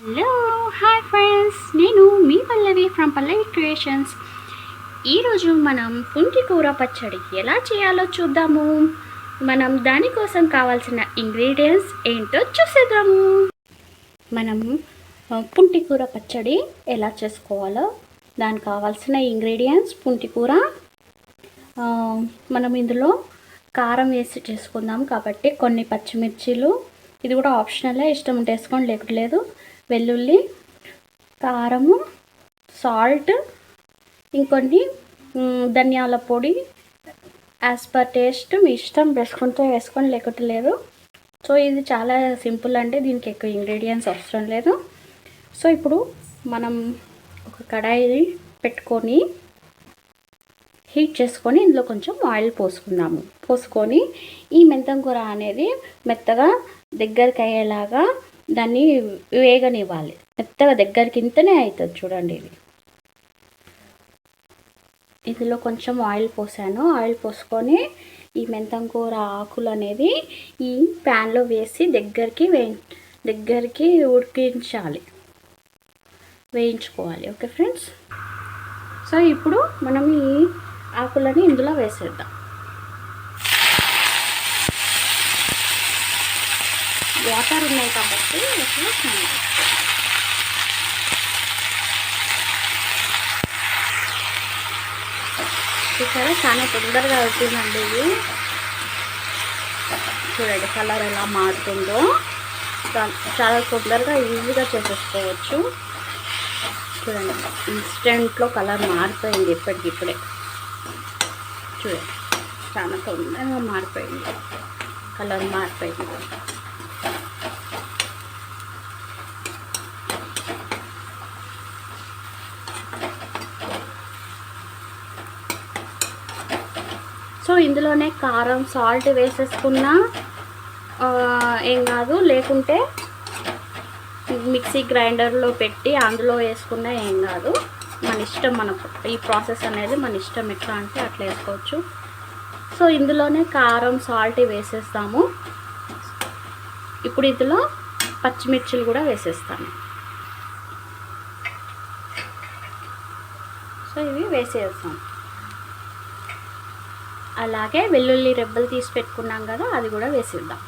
Hello hi friends నేను మీ పల్లవి from Pallavi creations ఈరోజు మనం పుంటి కూర పచ్చడి ఎలా చేయాలో చూద్దాము. మనం దానికోసం కావాల్సిన ఇంగ్రీడియంట్స్ ఏంటో చూసేద్దాము. మనం పుంటి కూర పచ్చడి ఎలా చేసుకోవాలో దానికి కావాల్సిన ఇంగ్రీడియంట్స్ పుంటి కూర. మనం ఇందులో కారం వేసి చేసుకుందాం కాబట్టి కొన్ని పచ్చిమిర్చీలు. ఇది కూడా ఆప్షనలే ఇష్టం ఉంటే వేసుకోండి లేకపోలేదు వెల్లుల్లి కారము సాల్ట్ ఇంకొన్ని ధనియాల పొడి యాజ్ పర్ టేస్ట్ మీ ఇష్టం వేసుకుంటే వేసుకొని లేకుంటే లేదు. సో ఇది చాలా సింపుల్ అంటే దీనికి ఎక్కువ ఇంగ్రీడియంట్స్ అవసరం లేదు. సో ఇప్పుడు మనం ఒక కడాయి పెట్టుకొని హీట్ చేసుకొని ఇందులో కొంచెం ఆయిల్ పోసుకుందాము. పోసుకొని ఈ మెంతం కూర అనేది మెత్తగా దగ్గరికి అయ్యేలాగా దాన్ని వేగనివ్వాలి. మెత్తగా దగ్గరికి ఇంతనే అవుతుంది చూడండి ఇది. ఇందులో కొంచెం ఆయిల్ పోసాను. ఆయిల్ పోసుకొని ఈ మెంతం కూర ఆకులు అనేది ఈ ప్యాన్లో వేసి దగ్గరికి వే దగ్గరికి ఉడికించాలి. వేయించుకోవాలి. Okay friends? సో ఇప్పుడు మనం ఈ ఆకులని ఇందులో వేసేద్దాం. వాటర్ ఉన్నాయి కాబట్టి అసలు చాలా చాలా తొందరగా అవుతుందండి ఇది. చూడండి కలర్ ఎలా మారుతుందో. చాలా తొందరగా ఈజీగా చేసేసుకోవచ్చు. చూడండి ఇన్స్టెంట్లో కలర్ మారిపోయింది ఇప్పటికిప్పుడే. చూడండి చాలా తొందరగా మారిపోయింది. కలర్ మారిపోయింది. సో ఇందులోనే కారం సాల్ట్ వేసేసుకున్నా ఏం కాదు లేకుంటే మిక్సీ గ్రైండర్లో పెట్టి అందులో వేసుకున్నా ఏం కాదు. మన ఇష్టం మన ఈ ప్రాసెస్ అనేది మన ఇష్టం ఎట్లా అంటే అట్లా వేసుకోవచ్చు. సో ఇందులోనే కారం సాల్ట్ వేసేస్తాము. ఇప్పుడు ఇందులో పచ్చిమిర్చిలు కూడా వేసేస్తాను. సో ఇవి వేసేస్తాం అలాగే వెల్లుల్లి రెబ్బలు తీసి పెట్టుకున్నాం కదా అది కూడా వేసేద్దాం.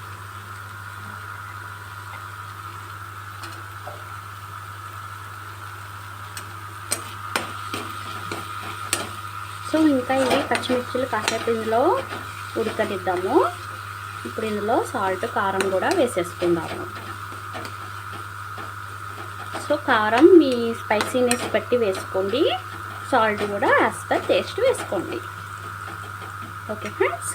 సో ఇంకా ఇవి పచ్చిమిర్చిలు కాసేపు ఇందులో ఉడకనిద్దాము. ఇప్పుడు ఇందులో సాల్ట్ కారం కూడా వేసేసుకుందాము. సో కారం మీ స్పైసీనెస్ బట్టి వేసుకోండి. సాల్ట్ కూడా యాజ్ పర్ టేస్ట్ వేసుకోండి. ఓకే. ఫ్రెండ్స్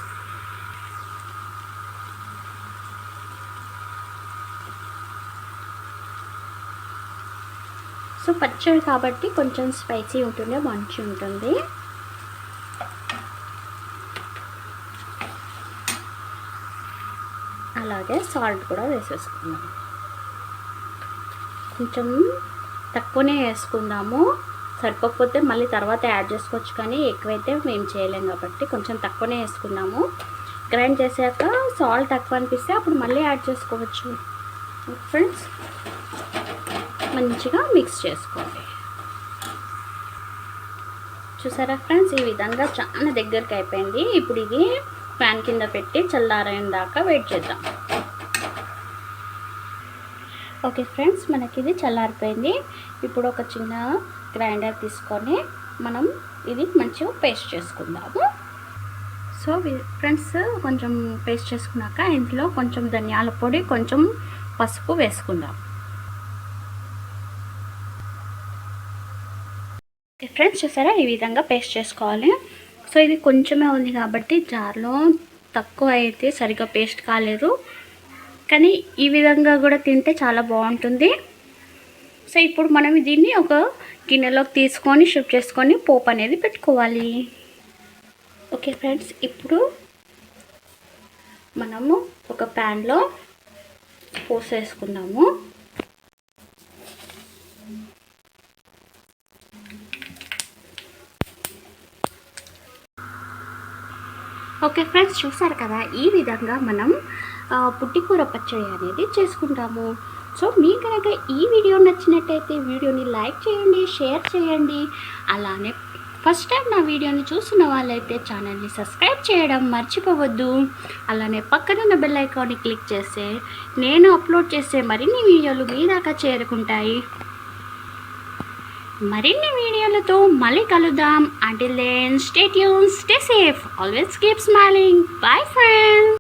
సో పచ్చడి కాబట్టి కొంచెం స్పైసీ ఉంటుంది మంచి ఉంటుంది. అలాగే సాల్ట్ కూడా వేసేసుకుందాం. కొంచెం తక్కువనే వేసుకుందాము. సరిపోకపోతే మళ్ళీ తర్వాత యాడ్ చేసుకోవచ్చు కానీ ఎక్కువైతే మేము చేయలేం కాబట్టి కొంచెం తక్కువనే వేసుకున్నాము గ్రైండ్ చేశాక సాల్ట్ తక్కువ అనిపిస్తే అప్పుడు మళ్ళీ యాడ్ చేసుకోవచ్చు. ఫ్రెండ్స్ మంచిగా మిక్స్ చేసుకోండి. చూసారా ఫ్రెండ్స్? ఈ విధంగా చాలా దగ్గరికి అయిపోయింది. ఇప్పుడు ఇది ఫ్యాన్ కింద పెట్టి చల్లారైన దాకా వెయిట్ చేద్దాం. ఓకే ఫ్రెండ్స్ మనకి ఇది చల్లారిపోయింది. ఇప్పుడు ఒక చిన్న గ్రైండర్ తీసుకొని మనం ఇది మంచిగా పేస్ట్ చేసుకుందాము. సో ఫ్రెండ్స్ కొంచెం పేస్ట్ చేసుకున్నాక ఇందులో కొంచెం ధనియాల పొడి కొంచెం పసుపు వేసుకుందాం. ఫ్రెండ్స్ చూసారా? ఈ విధంగా పేస్ట్ చేసుకోవాలి. సో ఇది కొంచెమే ఉంది కాబట్టి జార్లో తక్కువ అయితే సరిగ్గా పేస్ట్ కాలేదు. కానీ ఈ విధంగా కూడా తింటే చాలా బాగుంటుంది. సో ఇప్పుడు మనం దీన్ని ఒక గిన్నెలోకి తీసుకొని షిఫ్ట్ చేసుకొని పోపు అనేది పెట్టుకోవాలి. ఓకే ఫ్రెండ్స్ ఇప్పుడు మనము ఒక ప్యాన్లో పోసేసుకుందాము. ఓకే ఫ్రెండ్స్ చూసారు కదా? ఈ విధంగా మనం పుట్టికూర పచ్చడి అనేది చేసుకుంటాము. సో మీకు కనుక ఈ వీడియో నచ్చినట్టయితే వీడియోని లైక్ చేయండి షేర్ చేయండి. అలానే ఫస్ట్ టైం నా వీడియోని చూస్తున్న వాళ్ళైతే ఛానల్ని సబ్స్క్రైబ్ చేయడం మర్చిపోవద్దు. అలానే పక్కనున్న బెల్ ఐకాన్ని క్లిక్ చేస్తే నేను అప్లోడ్ చేసే మరిన్ని వీడియోలు మీ దాకా చేరుకుంటాయి. మరిన్ని వీడియోలతో మళ్ళీ కలుద్దాం. Until then stay tuned stay safe always keep smiling bye friends